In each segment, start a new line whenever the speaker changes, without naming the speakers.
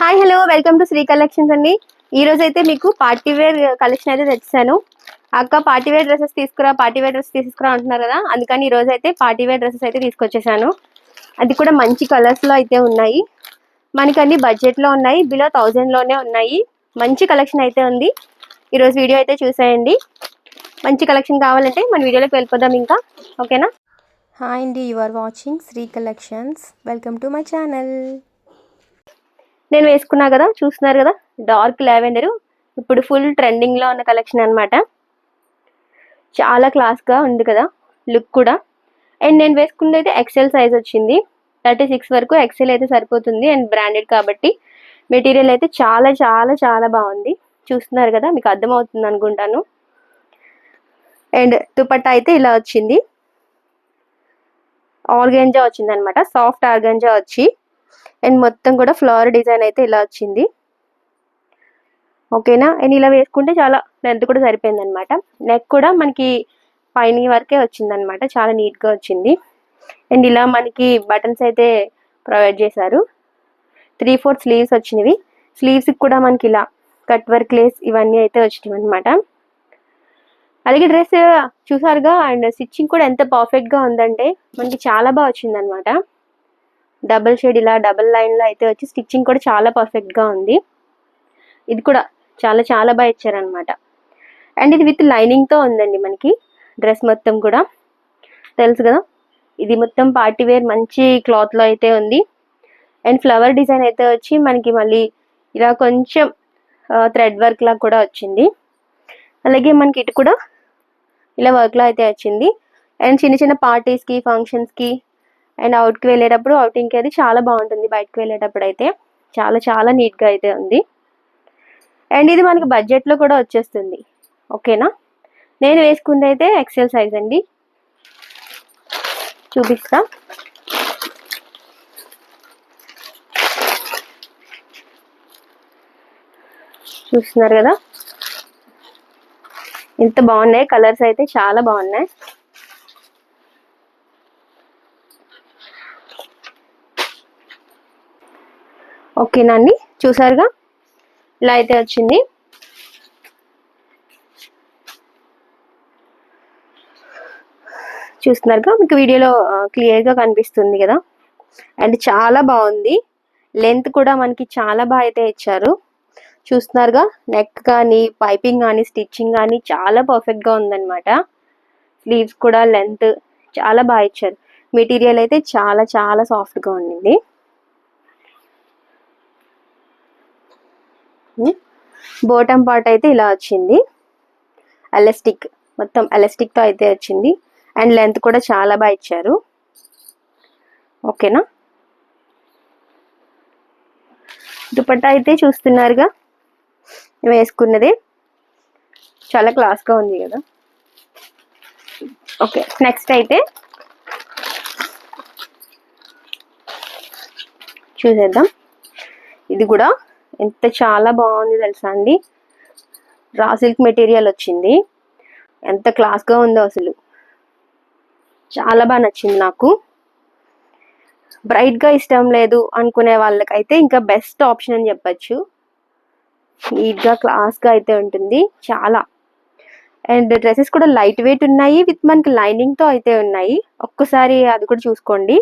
Hi hello welcome to Sri collections అండి. ఈ రోజు అయితే మీకు పార్టీ వేర్ కలెక్షన్ అయితే తెచ్చాను. అక్క పార్టీ వేర్ డ్రెస్సెస్ తీసుకురా పార్టీ వేర్ డ్రెస్ తీసుకురా అంటున్నారు కదా. అందుకని ఈ రోజు అయితే పార్టీ వేర్ డ్రెస్సెస్ అయితే తీసుకొచ్చేసాను. అది కూడా మంచి కలర్స్లో అయితే ఉన్నాయి. మనకి అన్ని బడ్జెట్లో ఉన్నాయి. బిలో థౌజండ్లోనే ఉన్నాయి. మంచి కలెక్షన్ అయితే ఉంది. ఈరోజు వీడియో అయితే చూసేయండి. మంచి కలెక్షన్ కావాలంటే మన వీడియోలోకి వెళ్ళిపోదాం ఇంకా. ఓకేనా
హాయ్ అండి you are watching Sri collections welcome to my channel
నేను వేసుకున్నా కదా చూస్తున్నారు కదా డార్క్ లావెండర్. ఇప్పుడు ఫుల్ ట్రెండింగ్లో ఉన్న కలెక్షన్ అనమాట చాలా క్లాస్గా ఉంది కదా లుక్ కూడా. అండ్ నేను వేసుకున్నది అయితే ఎక్సెల్ సైజ్ వచ్చింది. థర్టీ సిక్స్ వరకు ఎక్సెల్ అయితే సరిపోతుంది అండ్ బ్రాండెడ్ కాబట్టి. మెటీరియల్ అయితే చాలా చాలా చాలా బాగుంది. చూస్తున్నారు కదా మీకు అర్థమవుతుంది అనుకుంటాను. అండ్ దుపట్టా అయితే ఇలా వచ్చింది. ఆర్గంజా వచ్చింది అనమాట సాఫ్ట్ ఆర్గంజా వచ్చి. అండ్ మొత్తం కూడా ఫ్లవర్ డిజైన్ అయితే ఇలా వచ్చింది. ఓకేనా అండ్ ఇలా వేసుకుంటే చాలా లెంత్ కూడా సరిపోయింది అనమాట నెక్ కూడా మనకి పైన వరకే వచ్చింది అనమాట చాలా నీట్గా వచ్చింది. అండ్ ఇలా మనకి బటన్స్ అయితే ప్రొవైడ్ చేశారు. త్రీ ఫోర్ స్లీవ్స్ వచ్చినవి. స్లీవ్స్కి కూడా మనకి ఇలా కట్ వర్క్ లేస్ ఇవన్నీ అయితే వచ్చినవి అనమాట అలాగే డ్రెస్ చూసారుగా? అండ్ స్టిచ్చింగ్ కూడా ఎంత పర్ఫెక్ట్గా ఉందంటే మనకి చాలా బాగా వచ్చింది అనమాట డబుల్ షేడ్ ఇలా డబల్ లైన్లో అయితే వచ్చి స్టిచ్చింగ్ కూడా చాలా పర్ఫెక్ట్గా ఉంది. ఇది కూడా చాలా చాలా బాగా ఇచ్చారనమాట అండ్ ఇది విత్ లైనింగ్తో ఉందండి మనకి. డ్రెస్ మొత్తం కూడా. తెలుసు కదా? ఇది మొత్తం పార్టీ వేర్ మంచి క్లాత్లో అయితే ఉంది. అండ్ ఫ్లవర్ డిజైన్ అయితే వచ్చి మనకి మళ్ళీ ఇలా కొంచెం థ్రెడ్ వర్క్ లా కూడా వచ్చింది. అలాగే మనకి ఇటు కూడా ఇలా వర్క్లో అయితే వచ్చింది. అండ్ చిన్న చిన్న పార్టీస్కి ఫంక్షన్స్కి అండ్ అవుట్కి వెళ్ళేటప్పుడు అవుటింగ్కి అది చాలా బాగుంటుంది బయటకు వెళ్ళేటప్పుడు అయితే. చాలా చాలా నీట్గా అయితే ఉంది. అండ్ ఇది మనకి బడ్జెట్లో కూడా వచ్చేస్తుంది. ఓకేనా? నేను వేసుకుంది అయితే ఎక్సెల్ సైజ్ అండి. చూపిస్తా. చూస్తున్నారు కదా? ఎంత బాగున్నాయి? కలర్స్ అయితే చాలా బాగున్నాయి. ఓకేనా అండి? చూసారుగా? ఇలా అయితే వచ్చింది. చూస్తున్నారుగా? మీకు వీడియోలో క్లియర్గా కనిపిస్తుంది కదా? అండ్ చాలా బాగుంది. లెంత్ కూడా మనకి చాలా బాగా అయితే ఇచ్చారు. చూస్తున్నారుగా? నెక్ కానీ పైపింగ్ కానీ స్టిచ్చింగ్ కానీ చాలా పర్ఫెక్ట్గా ఉందన్నమాట. స్లీవ్స్ కూడా లెంత్ చాలా బాగా ఇచ్చారు. మెటీరియల్ అయితే చాలా చాలా సాఫ్ట్గా ఉండింది. బోటం పార్ట్ అయితే ఇలా వచ్చింది. ఎలాస్టిక్ మొత్తం ఎలాస్టిక్తో అయితే వచ్చింది. అండ్ లెంత్ కూడా చాలా బాగా ఇచ్చారు. ఓకేనా? దుపట్టా అయితే చూస్తున్నారుగా. వేసుకున్నది. చాలా క్లాస్గా ఉంది కదా. ఓకే నెక్స్ట్ అయితే చూసేద్దాం. ఇది కూడా ఎంత చాలా బాగుంది తెలుసా అండి? రా సిల్క్ మెటీరియల్ వచ్చింది. ఎంత క్లాస్గా ఉందో అసలు. చాలా బాగా నచ్చింది నాకు. బ్రైట్గా ఇష్టం లేదు అనుకునే వాళ్ళకైతే ఇంకా బెస్ట్ ఆప్షన్ అని చెప్పచ్చు. నీట్గా క్లాస్గా అయితే ఉంటుంది. చాలా. అండ్ డ్రెస్సెస్ కూడా లైట్ వెయిట్ ఉన్నాయి. విత్ మనకి లైనింగ్తో అయితే ఉన్నాయి. ఒక్కసారి అది కూడా చూసుకోండి.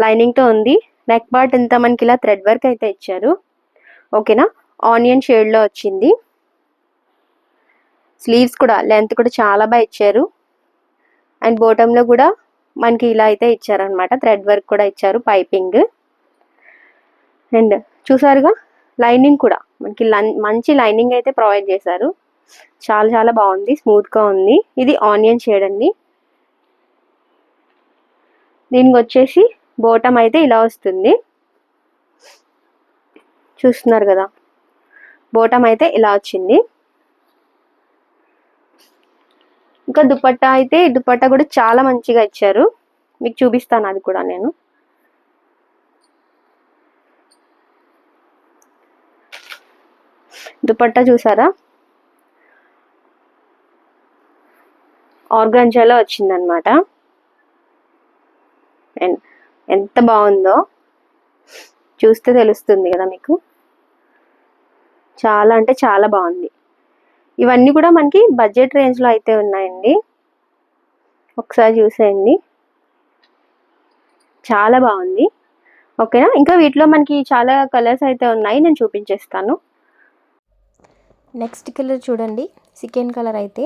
లైనింగ్తో ఉంది. నెక్ పార్ట్ అంతా మనకి ఇలా థ్రెడ్ వర్క్ అయితే ఇచ్చారు. ఓకేనా? ఆనియన్ షేడ్లో వచ్చింది. స్లీవ్స్ కూడా లెంత్ కూడా చాలా బాగా ఇచ్చారు. అండ్ బోటంలో కూడా మనకి ఇలా అయితే ఇచ్చారనమాట థ్రెడ్ వర్క్ కూడా ఇచ్చారు పైపింగ్. అండ్ చూసారుగా లైనింగ్ కూడా. మనకి మంచి లైనింగ్ అయితే ప్రొవైడ్ చేశారు. చాలా చాలా బాగుంది స్మూత్గా ఉంది. ఇది ఆనియన్ షేడ్ అండి. దీనికి వచ్చేసి బోటం అయితే ఇలా వస్తుంది. చూస్తున్నారు కదా. బోటం అయితే ఇలా వచ్చింది. ఇంకా దుపట్టా అయితే దుపట్టా కూడా చాలా మంచిగా ఇచ్చారు. మీకు చూపిస్తాను అది కూడా నేను. దుపట్టా చూసారా? ఆర్గాంజాలో వచ్చిందనమాట ఎంత బాగుందో. చూస్తే తెలుస్తుంది కదా మీకు. చాలా అంటే చాలా బాగుంది. ఇవన్నీ కూడా మనకి బడ్జెట్ రేంజ్లో అయితే ఉన్నాయండి. ఒకసారి చూసేయండి. చాలా బాగుంది. ఓకేనా? ఇంకా వీటిలో మనకి చాలా కలర్స్ అయితే ఉన్నాయి. నేను చూపించేస్తాను.
నెక్స్ట్ కలర్ చూడండి. సెకండ్ కలర్ అయితే.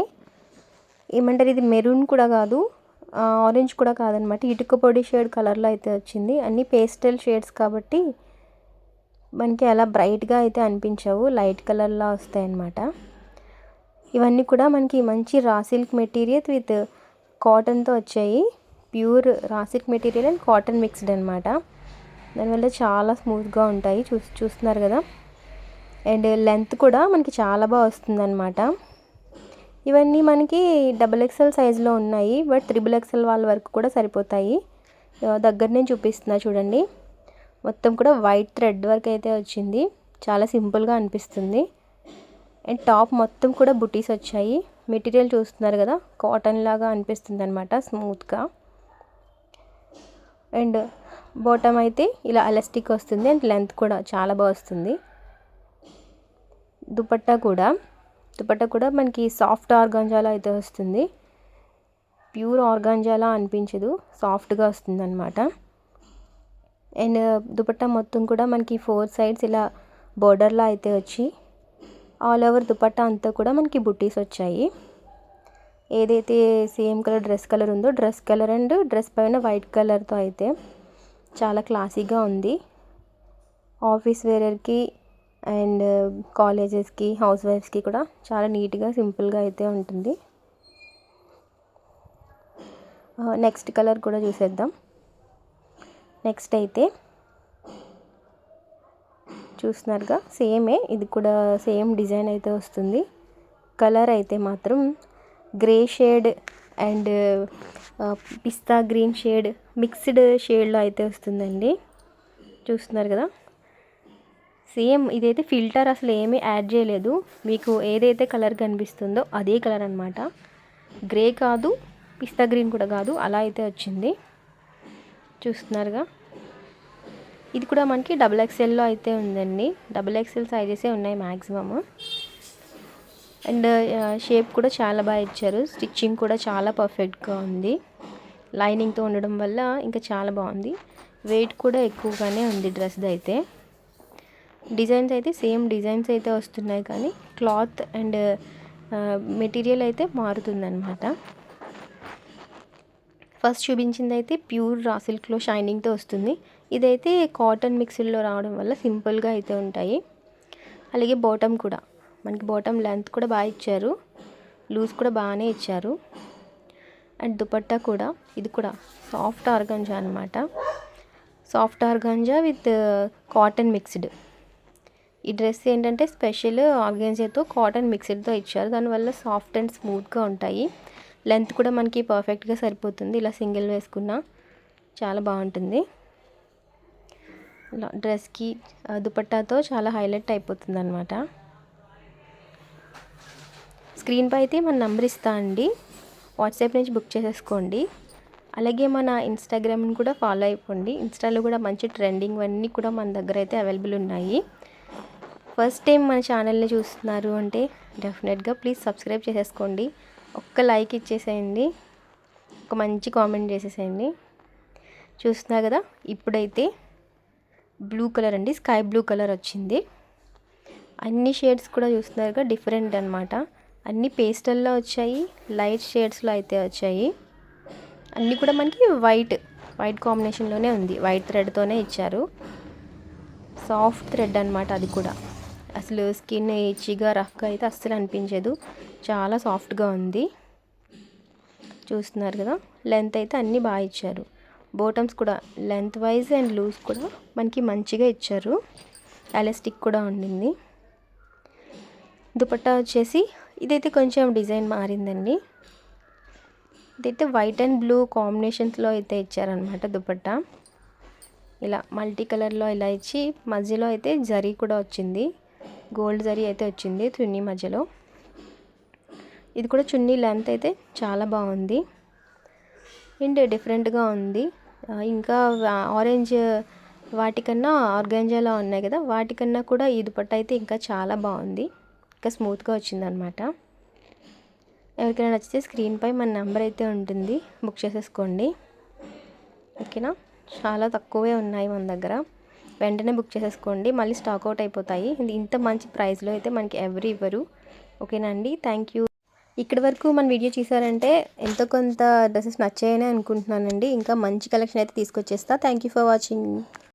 ఏమంటారు? ఇది మెరూన్ కూడా కాదు. ఆరెంజ్ కూడా కాదనమాట. ఇటుక పొడి షేడ్ కలర్లో అయితే వచ్చింది. అన్ని పేస్టల్ షేడ్స్ కాబట్టి మనకి అలా బ్రైట్గా అయితే అనిపించవు. లైట్ కలర్లా వస్తాయి అన్నమాట ఇవన్నీ కూడా మనకి మంచి రా సిల్క్ మెటీరియల్ విత్ కాటన్తో వచ్చాయి. Pure raw silk material and cotton mixed అనమాట దానివల్ల చాలా స్మూత్గా ఉంటాయి. చూ చూస్తున్నారు కదా? అండ్ లెంత్ కూడా మనకి చాలా బాగా వస్తుందన్నమాట. ఇవన్నీ మనకి డబుల్ ఎక్స్ఎల్ సైజులో ఉన్నాయి. బట్ త్రిబుల్ ఎక్స్ఎల్ వాళ్ళ వరకు కూడా సరిపోతాయి. దగ్గర దగ్గరనే చూపిస్తున్నా చూడండి. మొత్తం కూడా వైట్ థ్రెడ్ వర్క్ అయితే వచ్చింది. చాలా సింపుల్గా అనిపిస్తుంది. అండ్ టాప్ మొత్తం కూడా బుటీస్ వచ్చాయి. మెటీరియల్ చూస్తున్నారు కదా కాటన్ లాగా అనిపిస్తుంది అనమాట స్మూత్గా. అండ్ బాటమ్ అయితే ఇలా ఎలాస్టిక్ వస్తుంది అండ్ లెంత్ కూడా చాలా బాగా వస్తుంది. దుపట్టా కూడా దుపట్టా కూడా మనకి సాఫ్ట్ ఆర్గాంజాలా అయితే వస్తుంది. ప్యూర్ ఆర్గాంజాలా అనిపించదు సాఫ్ట్గా వస్తుంది అనమాట అండ్ దుపట్టా మొత్తం కూడా మనకి ఫోర్ సైడ్స్ ఇలా బోర్డర్లా అయితే వచ్చి ఆల్ ఓవర్ దుపట్టా అంతా కూడా మనకి బుట్టీస్ వచ్చాయి. ఏదైతే సేమ్ కలర్ డ్రెస్ కలర్ ఉందో డ్రెస్ కలర్ అండ్ డ్రెస్ పైన వైట్ కలర్తో అయితే చాలా క్లాసీగా ఉంది. ఆఫీస్ వేరర్కి అండ్ కాలేజెస్కి హౌస్ వైఫ్స్కి కూడా చాలా నీట్గా సింపుల్గా అయితే ఉంటుంది. Uh, నెక్స్ట్ కలర్ కూడా చూసేద్దాం. నెక్స్ట్ అయితే చూస్తున్నారుగా సేమే. ఇది కూడా సేమ్ డిజైన్ అయితే వస్తుంది. కలర్ అయితే మాత్రం grey shade and pista green shade mixed షేడ్లో అయితే వస్తుందండి. చూస్తున్నారు కదా? సేమ్ ఇదైతే ఫిల్టర్ అసలు ఏమీ యాడ్ చేయలేదు. మీకు ఏదైతే కలర్ కనిపిస్తుందో అదే కలర్ అనమాట గ్రే కాదు పిస్తా గ్రీన్ కూడా కాదు అలా అయితే వచ్చింది. చూస్తున్నారుగా. ఇది కూడా మనకి డబుల్ ఎక్స్ఎల్లో అయితే ఉందండి. డబుల్ ఎక్స్ఎల్ సైజెసే ఉన్నాయి మ్యాక్సిమమ్ అండ్ షేప్ కూడా చాలా బాగా ఇచ్చారు. స్టిచ్చింగ్ కూడా చాలా పర్ఫెక్ట్గా ఉంది. లైనింగ్తో ఉండడం వల్ల ఇంకా చాలా బాగుంది. వెయిట్ కూడా ఎక్కువగానే ఉంది డ్రెస్ది అయితే. డిజైన్స్ అయితే సేమ్ డిజైన్స్ అయితే వస్తున్నాయి కానీ క్లాత్ అండ్ మెటీరియల్ అయితే మారుతుందన్నమాట. ఫస్ట్ చూపించింది అయితే ప్యూర్ రా సిల్క్లో షైనింగ్తో వస్తుంది. ఇదైతే కాటన్ మిక్సీలో రావడం వల్ల సింపుల్గా అయితే ఉంటాయి. అలాగే బాటమ్ కూడా. మనకి బాటమ్ లెంత్ కూడా బాగా ఇచ్చారు. లూజ్ కూడా బాగానే ఇచ్చారు. అండ్ దుపట్టా కూడా. ఇది కూడా సాఫ్ట్ ఆర్గంజా అనమాట soft organza with cotton mixed. ఈ డ్రెస్ ఏంటంటే స్పెషల్ ఆర్గంజాతో కాటన్ మిక్స్డ్తో ఇచ్చారు. దానివల్ల సాఫ్ట్ అండ్ స్మూత్గా ఉంటాయి. లెంత్ కూడా మనకి పర్ఫెక్ట్గా సరిపోతుంది. ఇలా సింగిల్ వేసుకున్నా చాలా బాగుంటుంది. డ్రెస్కి దుపట్టాతో చాలా హైలైట్ అయిపోతుంది అనమాట స్క్రీన్పై అయితే మన నెంబర్ ఇస్తా అండి. వాట్సాప్ నుంచి బుక్ చేసేసుకోండి. అలాగే మన ఇన్స్టాగ్రామ్ని కూడా ఫాలో అయిపోండి. ఇన్స్టాలో కూడా మంచి ట్రెండింగ్ అన్నీ కూడా మన దగ్గర అయితే అవైలబుల్ ఉన్నాయి. ఫస్ట్ టైం మన ఛానల్ని చూస్తున్నారు అంటే డెఫినెట్గా ప్లీజ్ సబ్స్క్రైబ్ చేసేసుకోండి. ఒక్క లైక్ ఇచ్చేసేయండి. ఒక మంచి కామెంట్ చేసేసేయండి. చూస్తున్నా కదా ఇప్పుడైతే బ్లూ కలర్ అండి స్కై బ్లూ కలర్ వచ్చింది. అన్ని షేడ్స్ కూడా చూస్తున్నారుగా డిఫరెంట్ అనమాట అన్ని పేస్టల్లో వచ్చాయి లైట్ షేడ్స్లో అయితే వచ్చాయి. అన్నీ కూడా మనకి వైట్ వైట్ కాంబినేషన్లోనే ఉంది. వైట్ థ్రెడ్తోనే ఇచ్చారు. సాఫ్ట్ థ్రెడ్ అనమాట అది కూడా. అసలు స్కిన్ ఇచ్చిగా రఫ్గా అయితే అస్సలు అనిపించదు. చాలా సాఫ్ట్గా ఉంది. చూస్తున్నారు కదా లెంత్ అయితే అన్నీ బాగా ఇచ్చారు. బోటమ్స్ కూడా లెంత్ వైజ్ అండ్ లూజ్ కూడా మనకి మంచిగా ఇచ్చారు. ఎలాస్టిక్ కూడా ఉండింది. దుపట్టా వచ్చేసి ఇదైతే కొంచెం డిజైన్ మారిందండి. ఇదైతే వైట్ అండ్ బ్లూ కాంబినేషన్స్లో అయితే ఇచ్చారనమాట దుపట్టా. ఇలా మల్టీ కలర్లో ఇలా ఇచ్చి మధ్యలో అయితే జరీ కూడా వచ్చింది. గోల్డ్ జరీ అయితే వచ్చింది చున్నీ మధ్యలో. ఇది కూడా చున్నీ లెంత్ అయితే చాలా బాగుంది. అండ్ డిఫరెంట్గా ఉంది. ఇంకా ఆరెంజ్ వాటికన్నా ఆర్గాంజాలో ఉన్నాయి కదా వాటికన్నా కూడా ఈ దుపట్ట అయితే ఇంకా చాలా బాగుంది. ఇంకా స్మూత్గా వచ్చిందనమాట. ఎవరికైనా నచ్చితే స్క్రీన్పై మన నెంబర్ అయితే ఉంటుంది. బుక్ చేసేసుకోండి. ఓకేనా? చాలా తక్కువే ఉన్నాయి మన దగ్గర. వెంటనే బుక్ చేసేసుకోండి. మళ్ళీ స్టాక్ అవుట్ అయిపోతాయి. ఇంత మంచి ప్రైస్లో అయితే మనకి ఎవరు ఇవ్వరు. ఓకేనా అండి? Thank you. ఇక్కడి వరకు మన వీడియో చూసారంటే ఎంతో కొంత డ్రెస్సెస్ నచ్చాయని అనుకుంటున్నానండి. ఇంకా మంచి కలెక్షన్ అయితే తీసుకొచ్చేస్తా. Thank you for watching.